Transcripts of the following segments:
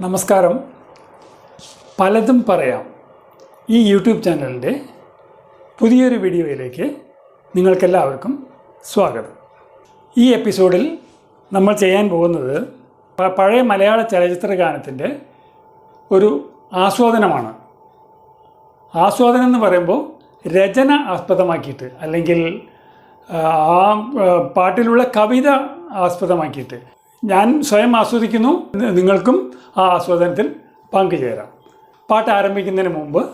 നമസ്കാരം. പലതും പറയാം. ഈ യൂട്യൂബ് ചാനലിന്റെ പുതിയൊരു വീഡിയോയിലേക്ക് നിങ്ങൾക്കെല്ലാവർക്കും സ്വാഗതം. ഈ എപ്പിസോഡിൽ നമ്മൾ ചെയ്യാൻ പോകുന്നത് പഴയ മലയാള ചലച്ചിത്ര ഗാനത്തിന്റെ ഒരു ആസ്വാദനമാണ്. ആസ്വാദനം എന്ന് പറയുമ്പോൾ രചന ആസ്പദമാക്കിയിട്ട് അല്ലെങ്കിൽ ആ, പാട്ടിലുള്ള കവിത ആസ്പദമാക്കിയിട്ട് ഞാൻ സ്വയം ആസ്വദിക്കുന്നു. നിങ്ങൾക്കും ആ ആസ്വാദനത്തിൽ പങ്കുചേരാം. പാട്ട് ആരംഭിക്കുന്നതിന് മുമ്പ്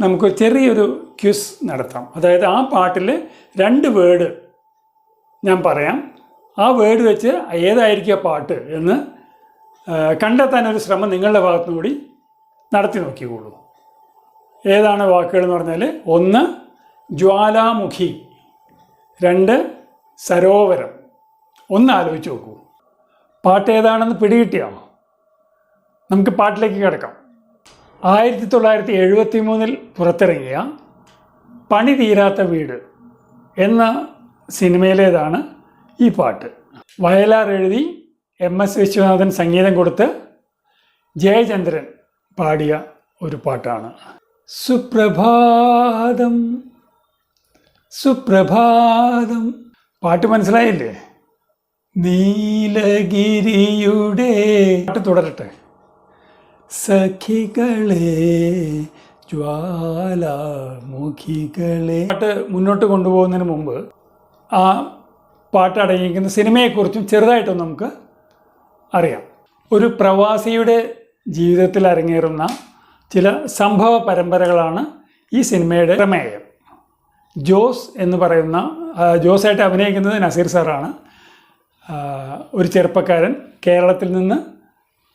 നമുക്ക് ചെറിയൊരു ക്വിസ് നടത്താം. അതായത് ആ പാട്ടിൽ രണ്ട് വേർഡ് ഞാൻ പറയാം. ആ വേർഡ് വെച്ച് ഏതായിരിക്കും പാട്ട് എന്ന് കണ്ടെത്താനൊരു ശ്രമം നിങ്ങളുടെ ഭാഗത്തു കൂടി നടത്തി നോക്കിക്കോളൂ. ഏതാണ് വാക്കുകൾ എന്ന് പറഞ്ഞാൽ ഒന്ന് ജ്വാലാമുഖി. രണ്ട് സരോവരം. ഒന്ന് ആലോചിച്ച് നോക്കൂ. പാട്ട് ഏതാണെന്ന് പിടികിട്ടിയോ നമുക്ക് പാട്ടിലേക്ക് കിടക്കാം. ആയിരത്തി തൊള്ളായിരത്തി എഴുപത്തി മൂന്നിൽ പുറത്തിറങ്ങിയ പണി തീരാത്ത വീട് എന്ന സിനിമയിലേതാണ് ഈ പാട്ട്. വയലാർ എഴുതി എം എസ് വിശ്വനാഥൻ സംഗീതം കൊടുത്ത് ജയചന്ദ്രൻ പാടിയ ഒരു പാട്ടാണ്. സുപ്രഭാതം സുപ്രഭാതം. പാട്ട് മനസ്സിലായില്ലേ? നീലഗിരിയുടെ പാട്ട് തുടരട്ടെ. സഖികളെ ജ്വാലാമുഖികളെ. പാട്ട് മുന്നോട്ട് കൊണ്ടുപോകുന്നതിന് മുമ്പ് ആ പാട്ട് അടങ്ങിയിരിക്കുന്ന സിനിമയെക്കുറിച്ചും ചെറുതായിട്ടൊന്ന് നമുക്ക് അറിയാം. ഒരു പ്രവാസിയുടെ ജീവിതത്തിൽ അരങ്ങേറുന്ന ചില സംഭവ പരമ്പരകളാണ് ഈ സിനിമയുടെ പ്രമേയം. ജോസ് എന്ന് പറയുന്ന ജോസായിട്ട് അഭിനയിക്കുന്നത് നസീർ സാറാണ്. ഒരു ചെറുപ്പക്കാരൻ കേരളത്തിൽ നിന്ന്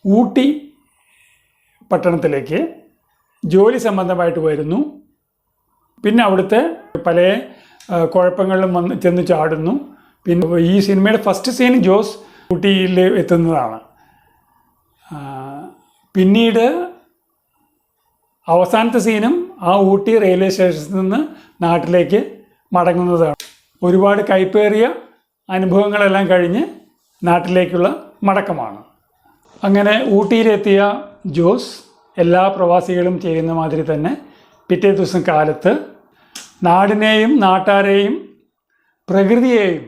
ഊട്ടി പട്ടണത്തിലേക്ക് ജോലി സംബന്ധമായിട്ട് വരുന്നു. പിന്നെ അവിടുത്തെ പല കുഴപ്പങ്ങളിലും വന്ന് ചെന്ന് ചാടുന്നു. പിന്നെ ഈ സിനിമയുടെ ഫസ്റ്റ് സീൻ ജോസ് ഊട്ടിയിൽ എത്തുന്നതാണ്. പിന്നീട് അവസാനത്തെ സീനും ആ ഊട്ടി റെയിൽവേ സ്റ്റേഷനിൽ നിന്ന് നാട്ടിലേക്ക് മടങ്ങുന്നതാണ്. ഒരുപാട് കൈപ്പേറിയ അനുഭവങ്ങളെല്ലാം കഴിഞ്ഞ് നാട്ടിലേക്കുള്ള മടക്കമാണ്. അങ്ങനെ ഊട്ടിയിലെത്തിയ ജോസ് എല്ലാ പ്രവാസികളും ചെയ്യുന്ന മാതിരി തന്നെ പിറ്റേ ദിവസം കാലത്ത് നാടിനെയും നാട്ടാരെയും പ്രകൃതിയെയും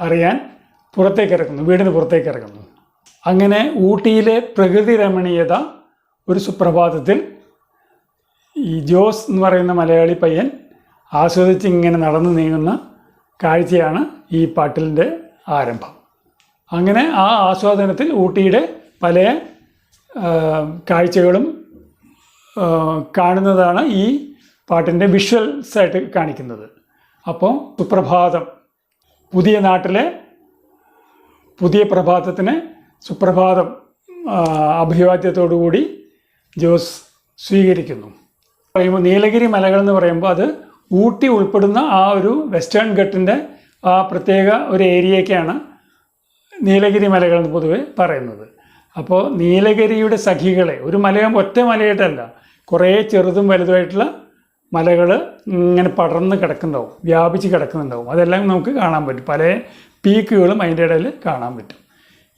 അറിയാൻ പുറത്തേക്ക് ഇറക്കുന്നു വീടിന് പുറത്തേക്ക് ഇറങ്ങുന്നു. അങ്ങനെ ഊട്ടിയിലെ പ്രകൃതി രമണീയത ഒരു സുപ്രഭാതത്തിൽ ഈ ജോസ് എന്ന് പറയുന്ന മലയാളി പയ്യൻ ആസ്വദിച്ച് ഇങ്ങനെ നടന്നു നീങ്ങുന്ന കാഴ്ചയാണ് ഈ പാട്ടിലിന്റെ ആരംഭം. അങ്ങനെ ആ ആസ്വാദനത്തിൽ ഊട്ടിയുടെ പല കാഴ്ചകളും കാണുന്നതാണ് ഈ പാട്ടിന്റെ വിഷ്വൽസ് ആയിട്ട് കാണിക്കുന്നത്. അപ്പോൾ സുപ്രഭാതം പുതിയ നാട്ടിലെ പുതിയ പ്രഭാതത്തിന് സുപ്രഭാതം അഭിവാദ്യത്തോടുകൂടി ജോസ് സ്വീകരിക്കുന്നു. പറയുമ്പോൾ നീലഗിരി മലകൾ എന്ന് പറയുമ്പോൾ അത് ഊട്ടി ഉൾപ്പെടുന്ന ആ ഒരു വെസ്റ്റേൺ ഘട്ടിന്റെ ആ പ്രത്യേക ഒരു ഏരിയയ്ക്കാണ് നീലഗിരി മലകൾ എന്ന് പൊതുവെ പറയുന്നത്. അപ്പോൾ നീലഗിരിയുടെ സഖികളെ ഒരു മലയും ഒറ്റ മലയായിട്ടല്ല കുറേ ചെറുതും വലുതുമായിട്ടുള്ള മലകൾ ഇങ്ങനെ പടർന്ന് കിടക്കുന്നുണ്ടാവും വ്യാപിച്ച് കിടക്കുന്നുണ്ടാവും. അതെല്ലാം നമുക്ക് കാണാൻ പറ്റും. പല പീക്കുകളും അതിന്റെ ഇടയിൽ കാണാൻ പറ്റും.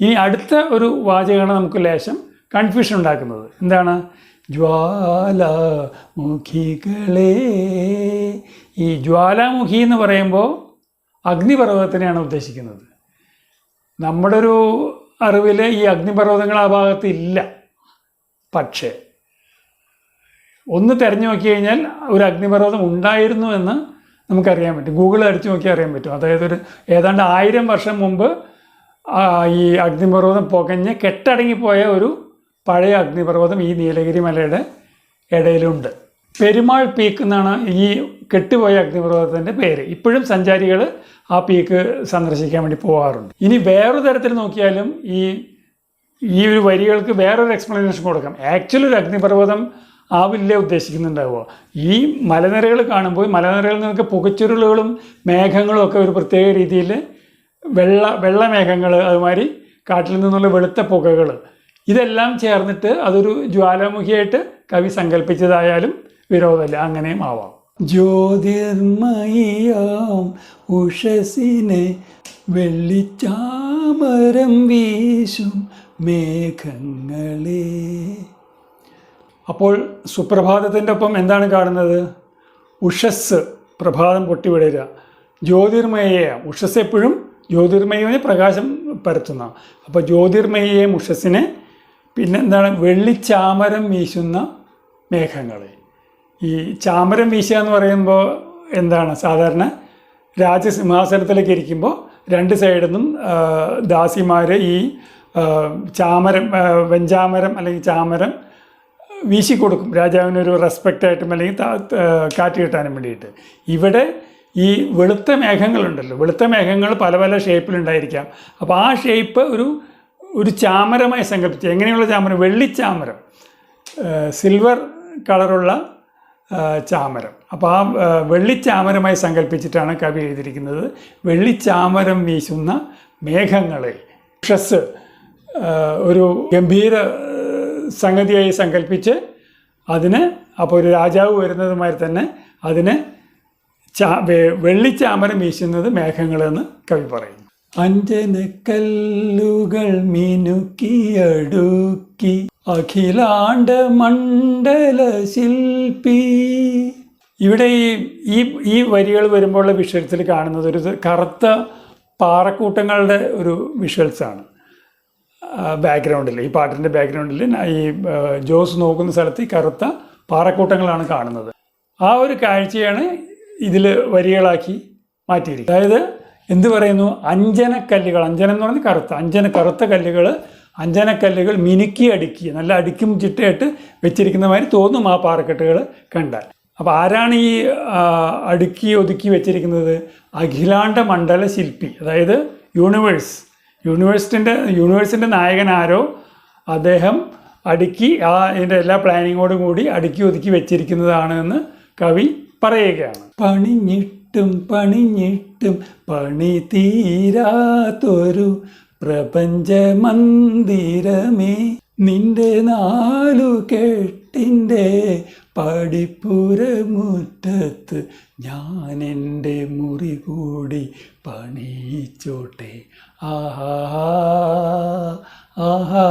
ഇനി അടുത്ത ഒരു വാചകമാണ് നമുക്ക് ലേശം കൺഫ്യൂഷൻ ഉണ്ടാക്കുന്നത്. എന്താണ്? ജ്വാലാമുഖികളെ. ഈ ജ്വാലാമുഖി എന്ന് പറയുമ്പോൾ അഗ്നിപർവതത്തിനെയാണ് ഉദ്ദേശിക്കുന്നത്. നമ്മുടെ ഒരു അറിവിൽ ഈ അഗ്നിപർവതങ്ങൾ ആ ഭാഗത്ത് ഇല്ല. പക്ഷേ ഒന്ന് തിരഞ്ഞു നോക്കി കഴിഞ്ഞാൽ ഒരു അഗ്നിപർവതം ഉണ്ടായിരുന്നു എന്ന് നമുക്കറിയാൻ പറ്റും. ഗൂഗിൾ അടിച്ചു നോക്കി അറിയാൻ പറ്റും. അതായത് ഒരു ഏതാണ്ട് ആയിരം വർഷം മുമ്പ് ഈ അഗ്നിപർവതം പുകഞ്ഞ് കെട്ടടങ്ങിപ്പോയ ഒരു പഴയ അഗ്നിപർവതം ഈ നീലഗിരി മലയുടെ ഇടയിലുണ്ട്. പെരുമാൾ പീക്ക് എന്നാണ് ഈ കെട്ടുപോയ അഗ്നിപർവതത്തിന്റെ പേര്. ഇപ്പോഴും സഞ്ചാരികൾ ആ പീക്ക് സന്ദർശിക്കാൻ വേണ്ടി പോകാറുണ്ട് ഇനി വേറൊരു തരത്തിൽ നോക്കിയാലും ഈ ഈ ഒരു വരികൾക്ക് വേറൊരു എക്സ്പ്ലനേഷൻ കൊടുക്കാം. ആക്ച്വലി ഒരു അഗ്നിപർവതം ആവില്ല ഉദ്ദേശിക്കുന്നുണ്ടാവുക. ഈ മലനിരകൾ കാണുമ്പോൾ മലനിരകളിൽ നിന്നൊക്കെ പുകച്ചുരുളുകളും മേഘങ്ങളും ഒക്കെ ഒരു പ്രത്യേക രീതിയിൽ വെള്ള വെള്ളമേഘങ്ങൾ അതുമാതിരി കാട്ടിൽ നിന്നുള്ള വെളുത്ത പുകകൾ ഇതെല്ലാം ചേർന്നിട്ട് അതൊരു ജ്വാലാമുഖിയായിട്ട് കവി സങ്കല്പിച്ചതായാലും വിരോധമില്ല. അങ്ങനെയും ആവാം. ജ്യോതിർമയാം ഉഷസിനെ വെള്ളിച്ചാമരം വീശും മേഘങ്ങളെ. അപ്പോൾ സുപ്രഭാതത്തിന്റെ ഒപ്പം എന്താണ് കാണുന്നത്? ഉഷസ് പ്രഭാതം പൊട്ടിവിടരുക. ജ്യോതിർമയെ ഉഷസ് എപ്പോഴും ജ്യോതിർമയെ പ്രകാശം പരത്തുന്ന. അപ്പോൾ ജ്യോതിർമയെ ഉഷസ്സിനെ പിന്നെ എന്താണ് വെള്ളിച്ചാമരം വീശുന്ന മേഘങ്ങൾ ഈ ചാമരം വീശുക എന്ന് പറയുമ്പോൾ എന്താണ്? സാധാരണ രാജസിംഹാസനത്തിലേക്ക് ഇരിക്കുമ്പോൾ രണ്ട് സൈഡിൽ നിന്നും ദാസിമാർ ഈ ചാമരം വെഞ്ചാമരം അല്ലെങ്കിൽ ചാമരം വീശി കൊടുക്കും രാജാവിനൊരു റെസ്പെക്റ്റ് ആയിട്ടും അല്ലെങ്കിൽ കാറ്റ് കിട്ടാനും വേണ്ടിയിട്ട്. ഇവിടെ ഈ വെളുത്ത മേഘങ്ങളുണ്ടല്ലോ. വെളുത്ത മേഘങ്ങൾ പല പല ഷേപ്പിലുണ്ടായിരിക്കാം അപ്പോൾ ആ ഷേപ്പ് ഒരു ഒരു ചാമരമായി സങ്കല്പിച്ച് എങ്ങനെയുള്ള ചാമരം? വെള്ളിച്ചാമരം സിൽവർ കളറുള്ള ചാമരം. അപ്പോൾ ആ വെള്ളിച്ചാമരമായി സങ്കല്പിച്ചിട്ടാണ് കവി എഴുതിയിരിക്കുന്നത്. വെള്ളിച്ചാമരം വീശുന്ന മേഘങ്ങളെ. ഷസ് ഒരു ഗംഭീര സംഗതിയായി സങ്കല്പിച്ച് അതിന് അപ്പോൾ ഒരു രാജാവ് വരുന്നതുമായി തന്നെ അതിന് ചാ വെള്ളിച്ചാമരം വീശുന്നത് മേഘങ്ങളെന്ന് കവി പറയുന്നു. അഞ്ജനക്കല്ലുകൾ മിനുക്കിയടുക്കി അഖിലാണ്ട മണ്ഡല ശില്പി. ഇവിടെ ഈ ഈ വരികൾ വരുമ്പോഴുള്ള വിഷ്വൽസിൽ കാണുന്നത് ഒരു കറുത്ത പാറക്കൂട്ടങ്ങളുടെ ഒരു വിഷ്വൽസാണ്. ബാക്ക്ഗ്രൗണ്ടിൽ ഈ പാട്ടിന്റെ ബാക്ക്ഗ്രൗണ്ടിൽ ഈ ജോസ് നോക്കുന്ന സ്ഥലത്ത് ഈ കറുത്ത പാറക്കൂട്ടങ്ങളാണ് കാണുന്നത്. ആ ഒരു കാഴ്ചയാണ് ഇതിൽ വരികളാക്കി മാറ്റിയിരിക്കുന്നത്. അതായത് എന്ത് പറയുന്നു? അഞ്ജനക്കല്ലുകൾ. അഞ്ജനം എന്ന് പറഞ്ഞാൽ കറുത്ത. അഞ്ജന കറുത്ത കല്ലുകൾ അഞ്ജനക്കല്ലുകൾ മിനുക്കി അടുക്കി നല്ല അടുക്കും ചിട്ടയായിട്ട് വെച്ചിരിക്കുന്ന മാതിരി തോന്നും ആ പാറക്കെട്ടുകൾ കണ്ടാൽ. അപ്പോൾ ആരാണ് ഈ അടുക്കി ഒതുക്കി വെച്ചിരിക്കുന്നത്? അഖിലാണ്ട മണ്ഡല ശില്പി അതായത് യൂണിവേഴ്സ്. യൂണിവേഴ്സിന്റെ യൂണിവേഴ്സിന്റെ നായകൻ ആരോ? അദ്ദേഹം അടുക്കി ആ ഇതിന്റെ എല്ലാ പ്ലാനിങ്ങോടും കൂടി അടുക്കി ഒതുക്കി വെച്ചിരിക്കുന്നതാണ് എന്ന് കവി പറയുകയാണ്. പണിഞ്ഞിട്ടും പണിഞ്ഞിട്ടും പണി തീരാത്തൊരു പ്രപഞ്ച മന്ദിരമേ നിന്റെ നാലു കെട്ടിന്റെ പടിപ്പുരമുറ്റത്ത് ഞാൻ എന്റെ മുറി കൂടി പണിയിച്ചോട്ടെ. ആഹാ ആഹാ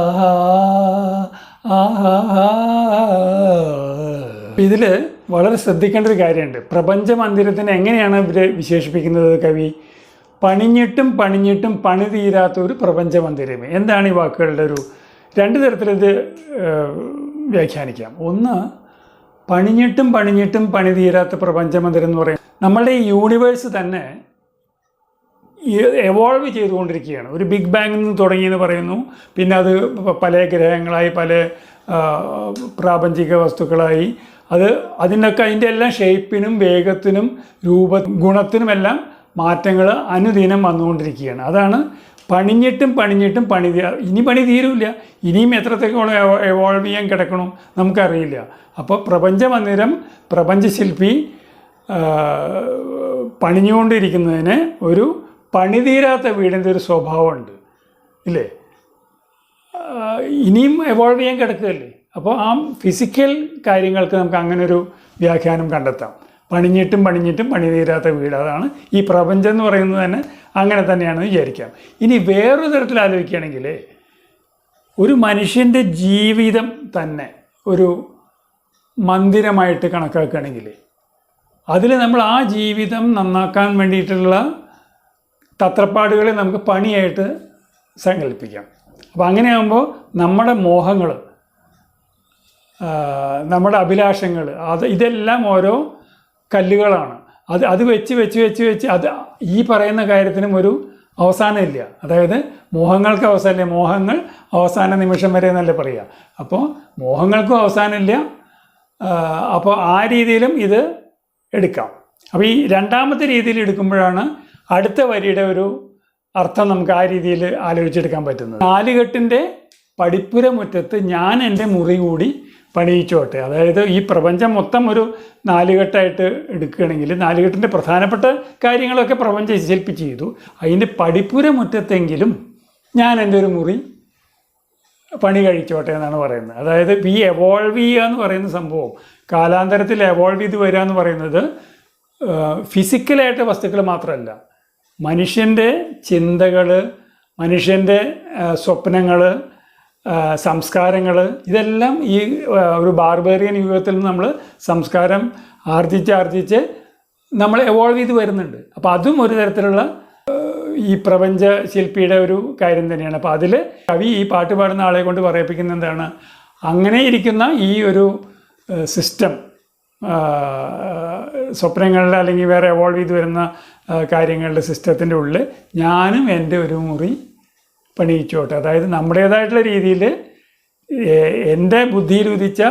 ആഹാ ഇതിൽ വളരെ ശ്രദ്ധിക്കേണ്ട ഒരു കാര്യമുണ്ട്. പ്രപഞ്ച മന്ദിരത്തിനെ എങ്ങനെയാണ് ഇവർ വിശേഷിപ്പിക്കുന്നത് കവി? പണിഞ്ഞിട്ടും പണിഞ്ഞിട്ടും പണി തീരാത്ത ഒരു പ്രപഞ്ച മന്ദിരം എന്താണ് ഈ വാക്കുകളുടെ ഒരു രണ്ട് തരത്തിലിത് വ്യാഖ്യാനിക്കാം. ഒന്ന് പണിഞ്ഞിട്ടും പണിഞ്ഞിട്ടും പണി തീരാത്ത പ്രപഞ്ച മന്ദിരം എന്ന് പറയുന്നത് നമ്മളുടെ ഈ യൂണിവേഴ്സ് തന്നെ എവോൾവ് ചെയ്തുകൊണ്ടിരിക്കുകയാണ്. ഒരു ബിഗ് ബാങ്ങിൽ നിന്ന് തുടങ്ങിയെന്ന് പറയുന്നു. പിന്നെ അത് പല ഗ്രഹങ്ങളായി പല പ്രാപഞ്ചിക വസ്തുക്കളായി. അത് അതിനൊക്കെ അതിന്റെ എല്ലാം ഷേപ്പിനും വേഗത്തിനും രൂപ ഗുണത്തിനുമെല്ലാം മാറ്റങ്ങൾ അനുദിനം വന്നുകൊണ്ടിരിക്കുകയാണ്. അതാണ് പണിഞ്ഞിട്ടും പണിഞ്ഞിട്ടും പണി ഇനി പണി തീരില്ല. ഇനിയും എത്രത്തേക്കോളം എവോൾവ് ചെയ്യാൻ കിടക്കണോ നമുക്കറിയില്ല. അപ്പോൾ പ്രപഞ്ച മന്ദിരം പ്രപഞ്ചശില്പി പണിഞ്ഞുകൊണ്ടിരിക്കുന്നതിന് ഒരു പണിതീരാത്ത വീടിന്റെ ഒരു സ്വഭാവമുണ്ട്. ഇല്ലേ? ഇനിയും എവോൾവ് ചെയ്യാൻ കിടക്കുകയല്ലേ? അപ്പോൾ ആ ഫിസിക്കൽ കാര്യങ്ങൾക്ക് നമുക്ക് അങ്ങനെ ഒരു വ്യാഖ്യാനം കണ്ടെത്താം. പണിഞ്ഞിട്ടും പണിഞ്ഞിട്ടും പണി തീരാത്ത വീട്. അതാണ് ഈ പ്രപഞ്ചം എന്ന് പറയുന്നത് തന്നെ അങ്ങനെ തന്നെയാണെന്ന് വിചാരിക്കാം. ഇനി വേറൊരു തരത്തിൽ ആലോചിക്കുകയാണെങ്കിൽ ഒരു മനുഷ്യന്റെ ജീവിതം തന്നെ ഒരു മന്ദിരമായിട്ട് കണക്കാക്കുകയാണെങ്കിൽ അതിൽ നമ്മൾ ആ ജീവിതം നന്നാക്കാൻ വേണ്ടിയിട്ടുള്ള തത്രപ്പാടുകളെ നമുക്ക് പണിയായിട്ട് സങ്കല്പിക്കാം. അപ്പോൾ അങ്ങനെയാകുമ്പോൾ നമ്മുടെ മോഹങ്ങൾ നമ്മുടെ അഭിലാഷങ്ങൾ അത് ഇതെല്ലാം ഓരോ കല്ലുകളാണ്. അത് അത് വെച്ച് വെച്ച് വെച്ച് വെച്ച് അത് ഈ പറയുന്ന കാര്യത്തിനും ഒരു അവസാനമില്ല അതായത് മോഹങ്ങൾക്ക് അവസാനമില്ല. മോഹങ്ങൾ അവസാന നിമിഷം വരെ എന്നല്ല പറയുക അപ്പോൾ മോഹങ്ങൾക്കും അവസാനമില്ല അപ്പോൾ ആ രീതിയിലും ഇത് എടുക്കാം. അപ്പോൾ ഈ രണ്ടാമത്തെ രീതിയിൽ എടുക്കുമ്പോഴാണ് അടുത്ത വരിയുടെ ഒരു അർത്ഥം നമുക്ക് ആ രീതിയിൽ ആലോചിച്ചെടുക്കാൻ പറ്റുന്നത്. നാലുകെട്ടിന്റെ പടിപ്പുര മുറ്റത്ത് ഞാൻ എന്റെ മുറി കൂടി പണിയിച്ചോട്ടെ. അതായത് ഈ പ്രപഞ്ചം മൊത്തം ഒരു നാലുകെട്ടായിട്ട് എടുക്കുകയാണെങ്കിൽ നാലുകെട്ടിന്റെ പ്രധാനപ്പെട്ട കാര്യങ്ങളൊക്കെ പ്രപഞ്ചം ശില്പിച്ച് ചെയ്തു അതിന്റെ പടിപ്പുര മുറ്റത്തെങ്കിലും ഞാൻ എന്റെ ഒരു മുറി പണി കഴിച്ചോട്ടെ എന്നാണ് പറയുന്നത്. അതായത് ഈ എവോൾവ് ചെയ്യുക എന്ന് പറയുന്ന സംഭവം കാലാന്തരത്തിൽ എവോൾവ് ചെയ്ത് വരിക എന്ന് പറയുന്നത് ഫിസിക്കലായിട്ട് വസ്തുക്കൾ മാത്രമല്ല. മനുഷ്യന്റെ ചിന്തകൾ മനുഷ്യന്റെ സ്വപ്നങ്ങൾ സംസ്കാരങ്ങൾ ഇതെല്ലാം ഈ ഒരു ബാർബേറിയൻ യുഗത്തിൽ നമ്മൾ സംസ്കാരം ആർജിച്ച് ആർജിച്ച് നമ്മൾ എവോൾവ് ചെയ്ത് വരുന്നുണ്ട്. അപ്പോൾ അതും ഒരു തരത്തിലുള്ള ഈ പ്രപഞ്ച ശില്പിയുടെ ഒരു കാര്യം തന്നെയാണ്. അപ്പോൾ അതിൽ കവി ഈ പാട്ട് പാടുന്ന ആളെ കൊണ്ട് പറയിപ്പിക്കുന്ന എന്താണ്? അങ്ങനെ ഇരിക്കുന്ന ഈ ഒരു സിസ്റ്റം സ്വപ്നങ്ങളുടെ അല്ലെങ്കിൽ വേറെ എവോൾവ് ചെയ്ത് വരുന്ന കാര്യങ്ങളുടെ സിസ്റ്റത്തിന്റെ ഉള്ളിൽ ഞാനും എന്റെ ഒരു മുറി പണിയിച്ചോട്ടെ. അതായത് നമ്മുടേതായിട്ടുള്ള രീതിയിൽ എന്റെ ബുദ്ധിയിൽ ഉദിച്ച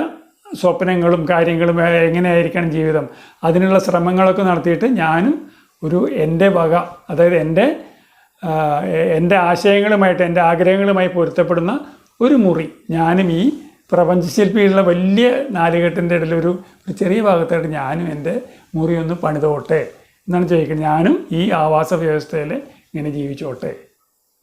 സ്വപ്നങ്ങളും കാര്യങ്ങളും എങ്ങനെയായിരിക്കണം ജീവിതം? അതിനുള്ള ശ്രമങ്ങളൊക്കെ നടത്തിയിട്ട് ഞാനും ഒരു എന്റെ വക അതായത് എന്റെ എന്റെ ആശയങ്ങളുമായിട്ട് എന്റെ ആഗ്രഹങ്ങളുമായി പൊരുത്തപ്പെടുന്ന ഒരു മുറി ഞാനും ഈ പ്രപഞ്ചശില്പിയുള്ള വലിയ നാലുകെട്ടിന്റെ ഇടയിൽ ഒരു ചെറിയ ഭാഗത്തായിട്ട് ഞാനും എന്റെ മുറിയൊന്ന് പണിതോട്ടെ എന്നാണ് ചോദിക്കുന്നത്. ഞാനും ഈ ആവാസ വ്യവസ്ഥയിൽ ഇങ്ങനെ ജീവിച്ചോട്ടെ.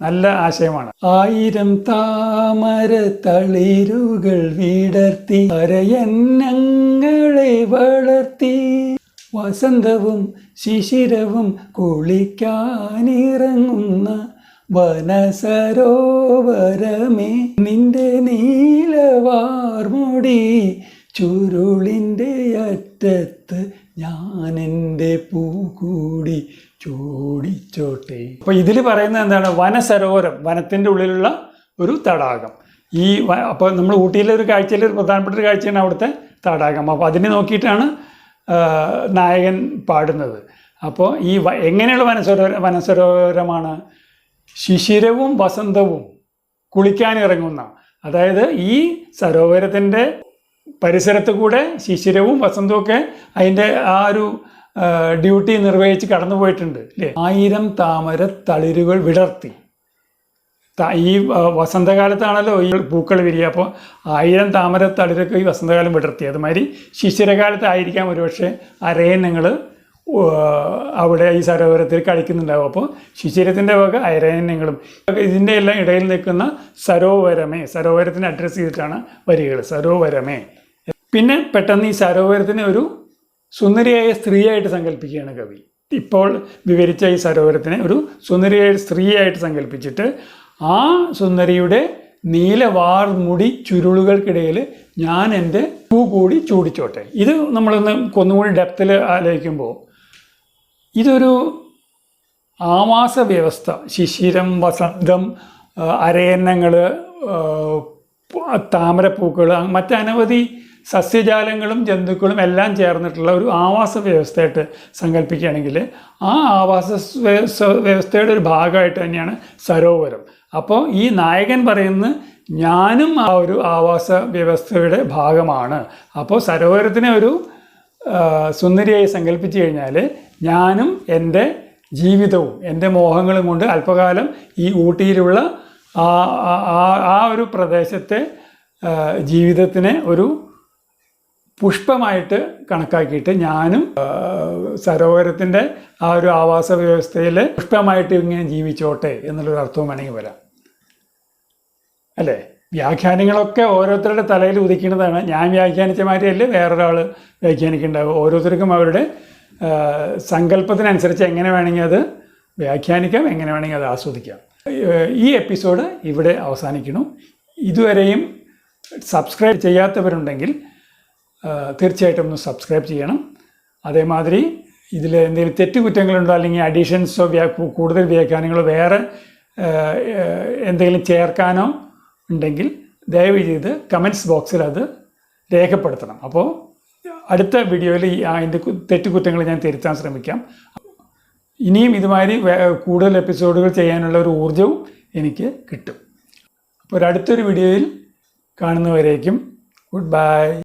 നല്ല ആശയമാണ്. ആയിരം താമര തളിരുകൾ വിടർത്തി അരയന്നങ്ങളെ വളർത്തി. വസന്തവും ശിശിരവും കുളിക്കാനിറങ്ങുന്ന. വനസരോവരമേ നിന്റെ നീലവാർമുടി ചുരുളിന്റെ അറ്റത്ത് ഞാൻ എന്റെ പൂ കൂടി ചൂടിച്ചോട്ടെ. അപ്പോൾ ഇതിൽ പറയുന്നത് എന്താണ്? വനസരോവരം വനത്തിന്റെ ഉള്ളിലുള്ള ഒരു തടാകം. ഈ അപ്പോൾ നമ്മൾ ഊട്ടിയിലെ ഒരു കാഴ്ചയിൽ ഒരു പ്രധാനപ്പെട്ട ഒരു കാഴ്ചയാണ് അവിടുത്തെ തടാകം. അപ്പോൾ അതിനെ നോക്കിയിട്ടാണ് നായകൻ പാടുന്നത്. അപ്പോൾ ഈ എങ്ങനെയുള്ള വനസരോവര വനസരോവരമാണ് ശിശിരവും വസന്തവും കുളിക്കാനിറങ്ങുന്ന അതായത് ഈ സരോവരത്തിന്റെ പരിസരത്ത് കൂടെ ശിശിരവും വസന്തവും ഒക്കെ അതിന്റെ ആ ഒരു ഡ്യൂട്ടി നിർവഹിച്ച് കടന്നു പോയിട്ടുണ്ട് അല്ലേ? ആയിരം താമര തളിരുകൾ വിടർത്തി. ഈ വസന്തകാലത്താണല്ലോ ഈ പൂക്കൾ വിരിയുക. അപ്പോൾ ആയിരം താമര തളിരൊക്കെ ഈ വസന്തകാലം വിടർത്തി. അതുമാതിരി ശിശിരകാലത്തായിരിക്കാം ഒരുപക്ഷെ അരയന്നങ്ങൾ അവിടെ ഈ സരോവരത്തിൽ കളിക്കുന്നുണ്ടാവും. അപ്പോൾ ശിശിരത്തിന്റെ വക അരയന്നങ്ങളും ഇതിന്റെ എല്ലാം ഇടയിൽ നിൽക്കുന്ന സരോവരമേ സരോവരത്തിനെ അഡ്രസ്സ് ചെയ്തിട്ടാണ് വരികൾ സരോവരമേ. പിന്നെ പെട്ടെന്ന് ഈ സരോവരത്തിനെ ഒരു സുന്ദരിയായ സ്ത്രീയായിട്ട് സങ്കല്പിക്കുകയാണ് കവി. ഇപ്പോൾ വിവരിച്ച ഈ സരോവരത്തിനെ ഒരു സുന്ദരിയായ സ്ത്രീയായിട്ട് സങ്കല്പിച്ചിട്ട് ആ സുന്ദരിയുടെ നീലവാർ മുടി ചുരുളുകൾക്കിടയിൽ ഞാൻ എന്റെ പൂ കൂടി ചൂടിച്ചോട്ടെ. ഇത് നമ്മളൊന്ന് ഒന്നുകൂടി ഡെപ്തിൽ ആലോചിക്കുമ്പോൾ ഇതൊരു ആവാസ വ്യവസ്ഥ. ശിശിരം വസന്തം അരയന്നങ്ങൾ താമരപ്പൂക്കൾ മറ്റനവധി സസ്യജാലങ്ങളും ജന്തുക്കളും എല്ലാം ചേർന്നിട്ടുള്ള ഒരു ആവാസ വ്യവസ്ഥയായിട്ട് സങ്കല്പിക്കുകയാണെങ്കിൽ ആ ആവാസ വ്യവസ്ഥയുടെ ഒരു ഭാഗമായിട്ട് തന്നെയാണ് സരോവരം. അപ്പോൾ ഈ നായകൻ പറയുന്നത് ഞാനും ആ ഒരു ആവാസ വ്യവസ്ഥയുടെ ഭാഗമാണ്. അപ്പോൾ സരോവരത്തിനെ ഒരു സുന്ദരിയായി സങ്കല്പിച്ചു കഴിഞ്ഞാൽ ഞാനും എന്റെ ജീവിതവും എന്റെ മോഹങ്ങളും കൊണ്ട് അല്പകാലം ഈ ഊട്ടിയിലുള്ള ആ ആ- ഒരു പ്രദേശത്തെ ജീവിതത്തിനെ ഒരു പുഷ്പമായിട്ട് കണക്കാക്കിയിട്ട് ഞാനും സരോവരത്തിന്റെ ആ ഒരു ആവാസ വ്യവസ്ഥയിൽ പുഷ്പമായിട്ട് ഇങ്ങനെ ജീവിച്ചോട്ടെ എന്നുള്ളൊരു അർത്ഥവും വേണമെങ്കിൽ വരാം. അല്ലേ? വ്യാഖ്യാനങ്ങളൊക്കെ ഓരോരുത്തരുടെ തലയിൽ ഉദിക്കുന്നതാണ്. ഞാൻ വ്യാഖ്യാനിച്ച മാതിരിയല്ലേ വേറൊരാൾ വ്യാഖ്യാനിക്കുന്നുണ്ടാവും ഓരോരുത്തർക്കും അവരുടെ സങ്കല്പത്തിനനുസരിച്ച് എങ്ങനെ വേണമെങ്കിൽ അത് വ്യാഖ്യാനിക്കാം എങ്ങനെ വേണമെങ്കിൽ അത് ആസ്വദിക്കാം. ഈ എപ്പിസോഡ് ഇവിടെ അവസാനിക്കുന്നു. ഇതുവരെയും സബ്സ്ക്രൈബ് ചെയ്യാത്തവരുണ്ടെങ്കിൽ തീർച്ചയായിട്ടും ഒന്ന് സബ്സ്ക്രൈബ് ചെയ്യണം. അതേമാതിരി ഇതിൽ എന്തെങ്കിലും തെറ്റുകുറ്റങ്ങളുണ്ടോ അല്ലെങ്കിൽ അഡീഷൻസോ കൂടുതൽ വ്യാഖ്യാനങ്ങളോ വേറെ എന്തെങ്കിലും ചേർക്കാനോ ഉണ്ടെങ്കിൽ ദയവ് ചെയ്ത് കമന്റ്സ് ബോക്സിൽ അത് രേഖപ്പെടുത്തണം. അപ്പോൾ അടുത്ത വീഡിയോയിൽ അതിന്റെ തെറ്റുകുറ്റങ്ങൾ ഞാൻ തിരുത്താൻ ശ്രമിക്കാം. ഇനിയും ഇതുമാതിരി കൂടുതൽ എപ്പിസോഡുകൾ ചെയ്യാനുള്ള ഒരു ഊർജവും എനിക്ക് കിട്ടും. അപ്പോൾ ഒരു അടുത്തൊരു വീഡിയോയിൽ കാണുന്നവരേക്കും ഗുഡ് ബൈ.